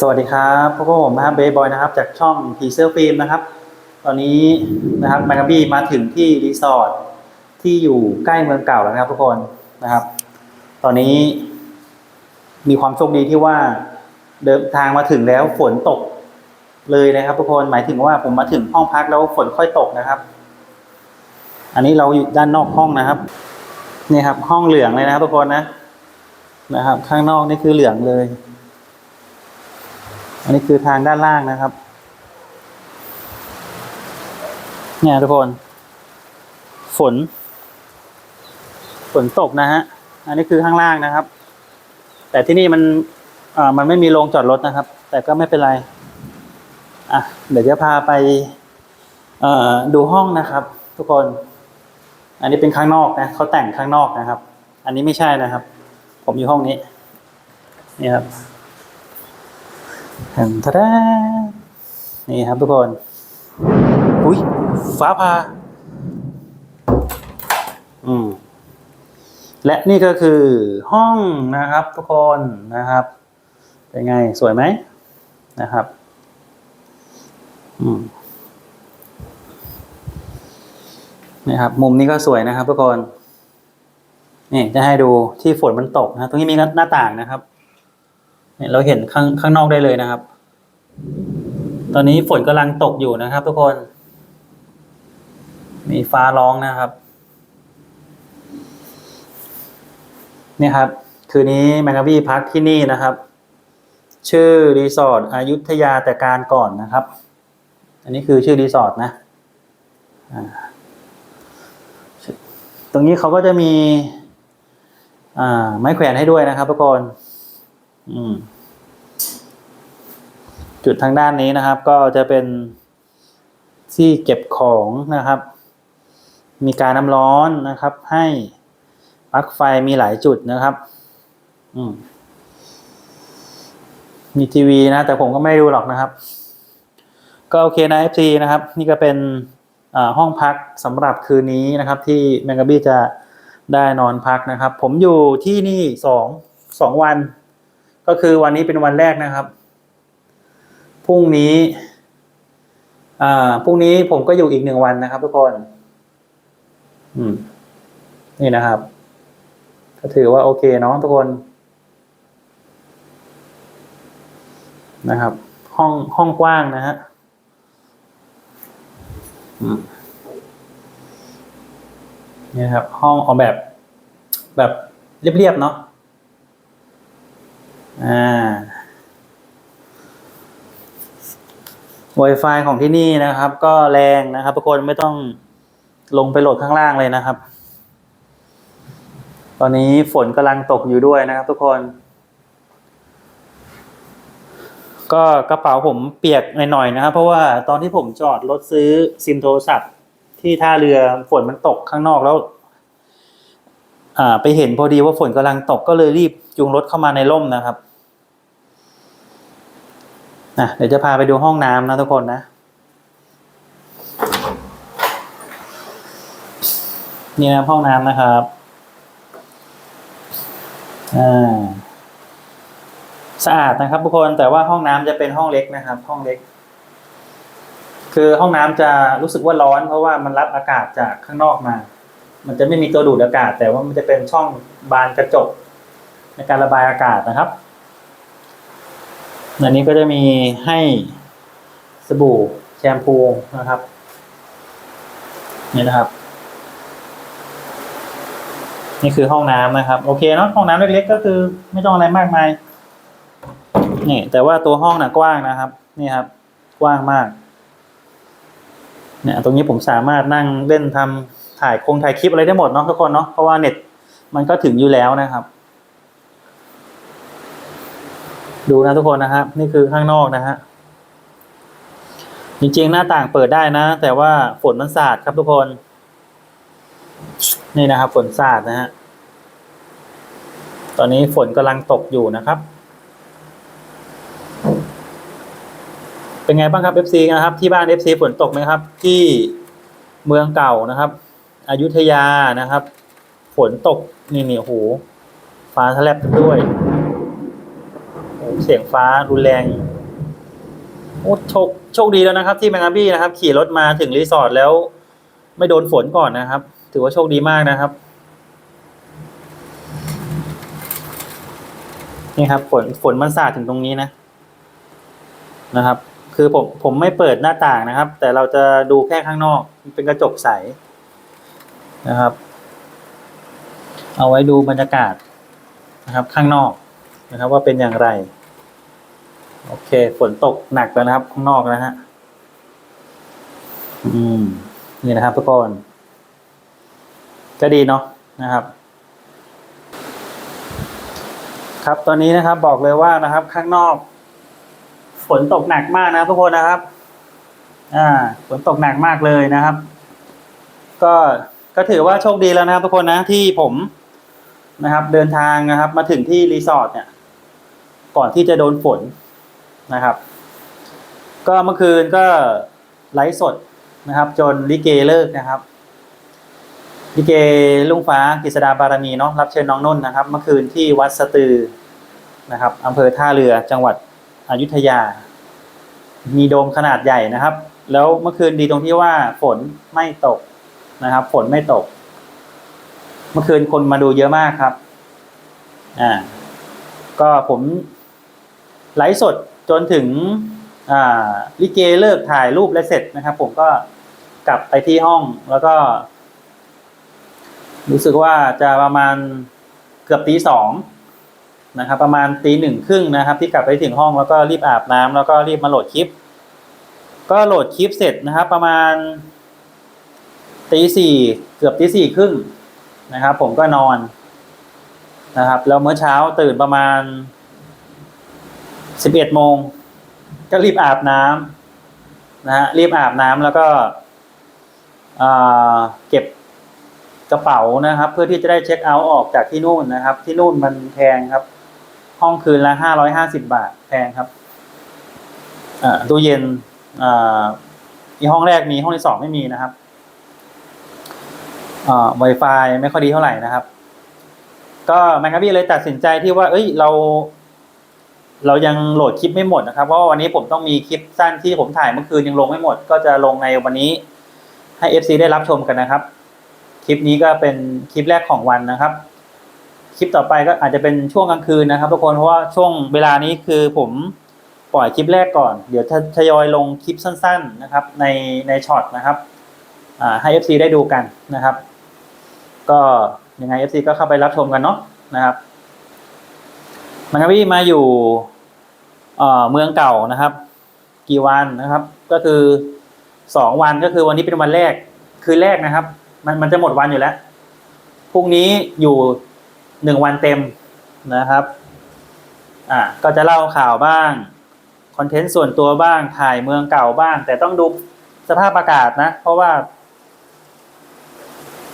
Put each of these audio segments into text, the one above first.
สวัสดีครับพวกผมนะครับเบย์บอยนะครับ จากช่องพีเซอร์ฟิล์มนะครับ ตอนนี้นะครับแมกกาบี้มาถึงที่รีสอร์ทที่อยู่ใกล้เมืองเก่าแล้วนะครับ ทุกคนนะครับ ตอนนี้มีความโชคดีที่ว่าเดินทางมาถึงแล้วฝนตกเลยนะครับ ทุกคนหมายถึงว่าผมมาถึงห้องพักแล้วฝนค่อยตกนะครับ อันนี้เราอยู่ด้านนอกห้องนะครับนี่ครับ ห้องเหลืองเลยนะครับ ทุกคนนะนะครับ ข้างนอกนี่คือเหลืองเลย อันนี้คือทางด้านล่างนะครับ เนี่ยทุกคน ฝน ฝนตกนะฮะ อันนี้คือข้างล่างนะครับ แต่ที่นี่มันอ่ามันไม่มีโรงจอดรถนะครับ แต่ก็ไม่เป็นไร อะ เดี๋ยวจะพาไปเอ่อดูห้องนะครับ ทุกคน อันนี้เป็นข้างนอกนะเขาแต่งข้างนอกนะครับ อันนี้ไม่ใช่นะครับ ผมอยู่ห้องนี้นี่ครับ แฮมทะดานี่ครับทุกคน อุ้ยฟ้าผ่าอืมและนี่ก็คือห้องนะครับทุกคนนะครับ เป็นไงสวยไหมนะครับ อืมนี่ครับ มุมนี้ก็สวยนะครับทุกคน นี่จะให้ดูที่ฝนมันตกนะ ตรงนี้มีหน้าต่างนะครับ เนี่ยเราเห็นข้างข้างนอกได้เลยนะครับ ตอนนี้ฝนกำลังตกอยู่นะครับ ทุกคน มีฟ้าร้องนะครับ เนี่ยครับ คืนนี้แมงกาบี้พักที่นี่นะครับ ชื่อรีสอร์ทอายุทยาแต่การก่อนนะครับ อันนี้คือชื่อรีสอร์ทนะตรงนี้เขาก็จะมีไม้แขวนให้ด้วยนะครับทุกคน จุดทางด้านนี้นะครับ ก็จะเป็นที่เก็บของนะครับ มีการน้ำร้อนนะครับ ให้ปลั๊กไฟมีหลายจุดนะครับ อืมมีทีวีนะ แต่ผมก็ไม่ดูหรอกนะครับ ก็โอเคนะ FC นะครับ นี่ก็เป็นห้องพักสำหรับคืนนี้นะครับ ที่แมงกาบี้จะได้นอนพักนะครับ ผมอยู่ที่นี่สองสองวัน ก็คือวันนี้เป็นวันแรกนะครับพรุ่งนี้อ่าพรุ่งนี้ผมก็อยู่อีกหนึ่งวันนะครับ ทุกคน อืม นี่นะครับก็ถือว่าโอเคเนาะทุกคน นะครับ ห้องห้องกว้างนะฮะอืมนี่ครับ ห้องออกแบบ แบบเรียบๆเนาะ อ่า Wi-Fi ของที่นี่นะครับ ก็แรงนะครับทุกคนไม่ต้องลงไปโหลดข้างล่างเลยนะครับ ตอนนี้ฝนกำลังตกอยู่ด้วยนะครับทุกคน ก็กระเป๋าผมเปียกหน่อยๆนะครับ เพราะว่าตอนที่ผมจอดรถซื้อซิมโทรศัพท์ ที่ท่าเรือฝนมันตกข้างนอกแล้วอ่าไปเห็นพอดีว่าฝนกำลังตกก็เลยรีบจูงรถเข้ามาในร่มนะครับ นะเดี๋ยวจะพาไปดูห้องน้ำนะทุกคนนะ นี่นะห้องน้ำนะครับอ่าสะอาดนะครับทุกคนแต่ว่าห้องน้ำจะเป็นห้องเล็กนะครับ ห้องเล็ก คือห้องน้ำจะรู้สึกว่าร้อน เพราะว่ามันรับอากาศจากข้างนอกมา มันจะไม่มีตัวดูดอากาศ แต่ว่ามันจะเป็นช่องบานกระจกในการระบายอากาศนะครับ อันนี้ก็จะมีให้สบู่แชมพูนะครับ นี่นะครับ นี่คือห้องน้ำนะครับ โอเคเนาะห้องน้ำเล็กๆก็คือ ไม่ต้องอะไรมากมายนี่แต่ว่าตัวห้องน่ะกว้างนะครับ นี่ครับ กว้างมาก เนี่ยตรงนี้ผมสามารถนั่งเล่นทำถ่ายคงถ่ายคลิปอะไรได้หมดเนาะทุกคนเนาะเพราะว่าเน็ตมันก็ถึงอยู่แล้วนะครับ ดูนะทุกคนนะครับ นี่คือข้างนอกนะฮะจริงๆหน้าต่างเปิดได้นะ แต่ว่าฝนมันสาดครับทุกคน นี่นะครับ ฝนสาดนะฮะตอนนี้ฝนกำลังตกอยู่นะครับ เป็นไงบ้างครับ FC นะครับ ที่บ้าน FC ฝนตกไหมครับ ที่เมืองเก่านะครับอยุธยานะครับ ฝนตกนี่นี่โอ้โหฟ้าแลบด้วย เสียงฟ้ารุนแรงโอ้โชคโชคดีแล้วนะครับ ที่แมงกาบี้นะครับ ขี่รถมาถึงรีสอร์ทแล้ว ไม่โดนฝนก่อนนะครับ ถือว่าโชคดีมากนะครับ นี่ครับ ฝนฝนมันสาดถึงตรงนี้นะ นะครับ คือผมผมไม่เปิดหน้าต่างนะครับ แต่เราจะดูแค่ข้างนอก เป็นกระจกใสนะครับ เอาไว้ดูบรรยากาศนะครับ ข้างนอกนะครับ ว่าเป็นอย่างไร โอเค ฝนตกหนักแล้วนะครับ ข้างนอกนะฮะ อืม นี่นะครับทุกคน ก็ดีเนาะนะครับ ครับตอนนี้นะครับ บอกเลยว่านะครับ ข้างนอก ฝนตกหนักมากนะทุกคนนะครับ อ่า ฝนตกหนักมากเลยนะครับ ก็ก็ถือว่าโชคดีแล้วนะครับ ทุกคนนะที่ผมนะครับ เดินทางนะครับ มาถึงที่รีสอร์ทเนี่ย ก่อนที่จะโดนฝน นะครับ ก็เมื่อคืนก็ไลฟ์สดนะครับ จนลิเกเลิกนะครับลิเกลุงฟ้ากฤษดาบารมีเนาะรับเชิญน้องนุ่นนะครับ เมื่อคืนที่วัดสตือนะครับอำเภอท่าเรือจังหวัดอยุธยา มีโดมขนาดใหญ่นะครับ แล้วเมื่อคืนดีตรงที่ว่าฝนไม่ตกนะครับ ฝนไม่ตก เมื่อคืนคนมาดูเยอะมากครับอ่าก็ผมไลฟ์สด จนถึงลิเกเลิกถ่ายรูปและเสร็จนะครับ ผมก็กลับไปที่ห้องแล้วก็ รู้สึกว่าจะประมาณเกือบตีสองนะครับ ประมาณตีหนึ่งครึ่งนะครับ ที่กลับไปถึงห้องแล้วก็รีบอาบน้ำแล้วก็รีบมาโหลดคลิป ก็โหลดคลิปเสร็จนะครับ ประมาณตีสี่เกือบตีสี่ครึ่งนะครับ ผมก็นอนนะครับ แล้วเมื่อเช้าตื่นประมาณ สิบเอ็ดโมง ก็รีบอาบน้ำนะฮะรีบอาบน้ำแล้วก็เก็บกระเป๋านะครับ เพื่อที่จะได้เช็คเอาท์ออกจากที่นู่นนะครับ ที่นู่นมันแพงครับ ห้องคืนละห้าร้อยห้าสิบาทแพงครับตู้เย็นอีห้องแรกมีห้องที่สองไม่มีนะครับอ่า Wi-Fi ไม่ค่อยดีเท่าไหร่นะครับ ก็แมงกะบี้เลยตัดสินใจที่ว่า เอ้ย เรา เรายังโหลดคลิปไม่หมดนะครับ เพราะว่าวันนี้ผมต้องมีคลิปสั้นที่ผมถ่ายเมื่อคืนยังลงไม่หมด ก็จะลงในวันนี้ให้ FC ได้รับชมกันนะครับ คลิปนี้ก็เป็นคลิปแรกของวันนะครับ คลิปต่อไปก็อาจจะเป็นช่วงกลางคืนนะครับ ทุกคนเพราะว่าช่วงเวลานี้คือผมปล่อยคลิปแรกก่อน เดี๋ยวทยอยลงคลิปสั้น ๆนะครับ ในในช็อตนะครับให้ FC ได้ดูกันนะครับ ก็ยังไง FC ก็เข้าไปรับชมกันเนาะนะครับ มันก็พี่มาอยู่เมืองเก่านะครับ กี่วันนะครับ ก็คือสองวันก็คือวันนี้เป็นวันแรกคืนแรกนะครับ มันมันจะหมดวันอยู่แล้วพรุ่งนี้อยู่หนึ่งวันเต็มนะครับ อ่าก็จะเล่าข่าวบ้างคอนเทนต์ส่วนตัวบ้างถ่ายเมืองเก่าบ้าง แต่ต้องดูสภาพอากาศนะ เพราะว่า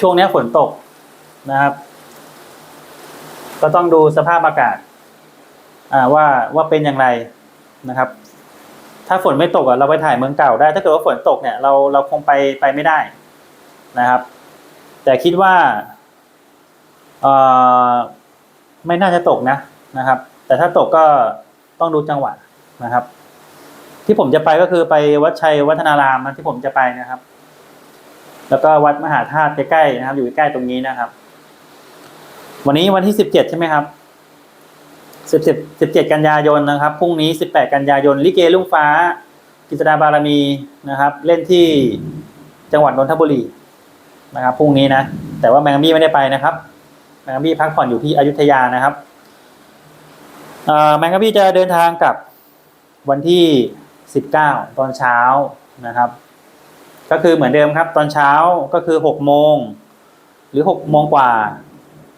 ช่วงนี้ฝนตกนะครับ ก็ต้องดูสภาพอากาศ ว่าว่าเป็นอย่างไรนะครับ ถ้าฝนไม่ตกอะเราไปถ่ายเมืองเก่าได้ ถ้าเกิดว่าฝนตกเนี่ยเราเราคงไปไปไม่ได้นะครับ แต่คิดว่าเออไม่น่าจะตกนะนะครับ แต่ถ้าตกก็ต้องดูจังหวะนะครับ ที่ผมจะไปก็คือไปวัดชัยวัฒนารามนะที่ผมจะไปนะครับ แล้วก็วัดมหาธาตุใกล้ๆนะครับ อยู่ใกล้ๆตรงนี้นะครับ วันนี้วันที่สิบเจ็ดใช่ไหมครับ สิบสิบสิบเจ็ดกันยายนนะครับพรุ่งนี้สิบแปดกันยายนลิเกลุงฟ้า กิจดาบารมีนะครับ เล่นที่จังหวัดนนทบุรีนะครับพรุ่งนี้นะ แต่ว่าแมงมี่ไม่ได้ไปนะครับแมงมี่พักผ่อนอยู่ที่อยุธยานะครับแมงมี่จะเดินทางกลับวันที่สิบเก้าตอนเช้านะครับ ก็คือเหมือนเดิมครับ ตอนเช้าก็คือหกโมงหรือหกโมงกว่า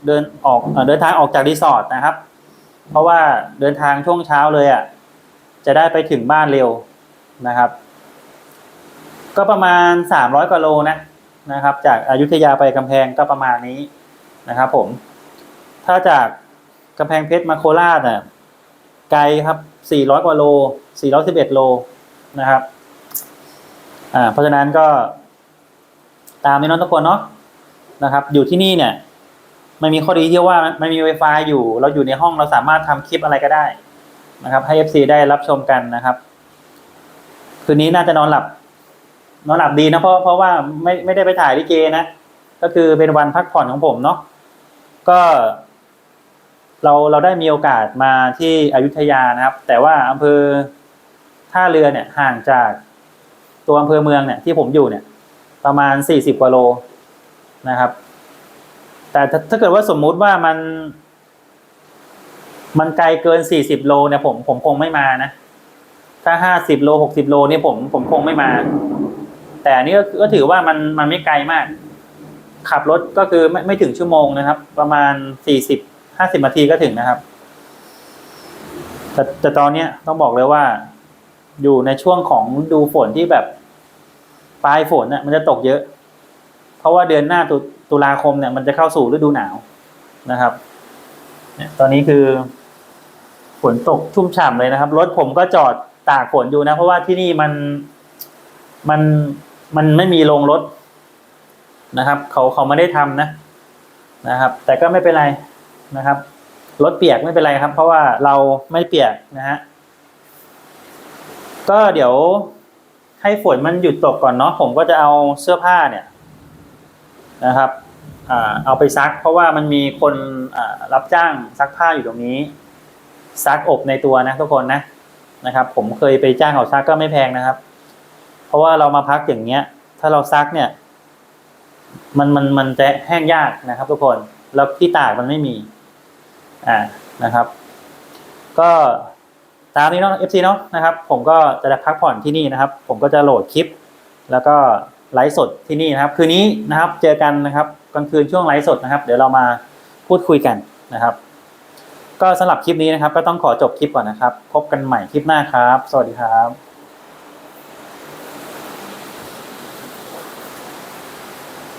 เดินออกเดินทางออกจากรีสอร์ทนะครับ เพราะว่าเดินทางช่วงเช้าเลยอะ จะได้ไปถึงบ้านเร็วนะครับ ก็ประมาณสามร้อยกว่าโลนะนะครับ จากอายุทยาไปกำแพงก็ประมาณนี้นะครับ ผม ถ้าจากกำแพงเพชรมาโคราชน่ะไกลครับ400กว่าโล411โลนะครับ อ่า เพราะฉะนั้นก็ตามนี้น้องทุกคนเนาะนะครับ อยู่ที่นี่เนี่ย ไม่มีข้อดีที่ว่าไม่มี Wi-Fi อยู่ เราอยู่ในห้องเราสามารถทำคลิปอะไรก็ได้นะครับ ให้ FC ได้รับชมกันนะครับ คืนนี้น่าจะนอนหลับ นอนหลับดีนะเพราะเพราะว่าไม่ไม่ได้ไปถ่ายลิเกนะ ก็คือเป็นวันพักผ่อนของผมเนาะก็ เราเราได้มีโอกาสมาที่อยุธยานะครับ แต่ว่าอำเภอท่าเรือเนี่ยห่างจากตัวอำเภอเมืองเนี่ยที่ผมอยู่เนี่ย ประมาณสี่สิบกว่าโลนะครับ แต่ถ้าเกิดว่าสมมุติว่ามัน มันไกลเกินสี่สิบโลเนี่ยผมผมคงไม่มานะถ้าห้าสิบโลหกสิบโลเนี่ยผมผมคงไม่มา แต่นนี้ก็ก็ถือว่ามันมันไม่ไกลมาก ขับรถก็คือไม่ไม่ถึงชั่วโมงนะครับ ประมาณสี่สิบห้าสิบนาทีก็ถึงนะครับ แต่แต่ตอนเนี้ยต้องบอกเลยว่า อยู่ในช่วงของดูฝนที่แบบปลายฝนน่ะ มันจะตกเยอะ เพราะว่าเดือนหน้าตุ ตุลาคมเนี่ยมันจะเข้าสู่ฤดูหนาวนะครับตอนนี้คือฝนตกชุ่มฉ่ำเลยนะครับรถผมก็จอดตากฝนอยู่นะ เพราะว่าที่นี่มันมันมันไม่มีโรงรถนะครับ เขาเขาไม่ได้ทำนะนะครับ แต่ก็ไม่เป็นไรนะครับรถเปียกไม่เป็นไรครับ เพราะว่าเราไม่เปียกนะฮะก็เดี๋ยวให้ฝนมันหยุดตกก่อนเนาะผมก็จะเอาเสื้อผ้าเนี่ย นะครับเอาไปซัก เพราะว่ามันมีคนรับจ้างซักผ้าอยู่ตรงนี้ ซักอบในตัวนะทุกคนนะนะครับ ผมเคยไปจ้างเขาซักก็ไม่แพงนะครับ เพราะว่าเรามาพักอย่างเงี้ย ถ้าเราซักเนี่ย มันมันมันจะแห้งยากนะครับ ทุกคนแล้วที่ตากมันไม่มีอ่านะครับ ก็ตามนี้เนาะ FC เนาะนะครับ ผมก็จะได้พักผ่อนที่นี่นะครับ ผมก็จะโหลดคลิป แล้วก็ ไลฟ์สดที่นี่นะครับ คืนนี้นะครับเจอกันนะครับกลางคืนช่วงไลฟ์สดนะครับ เดี๋ยวเรามาพูดคุยกันนะครับ ก็สำหรับคลิปนี้นะครับ ก็ต้องขอจบคลิปก่อนนะครับ พบกันใหม่คลิปหน้าครับ สวัสดีครับ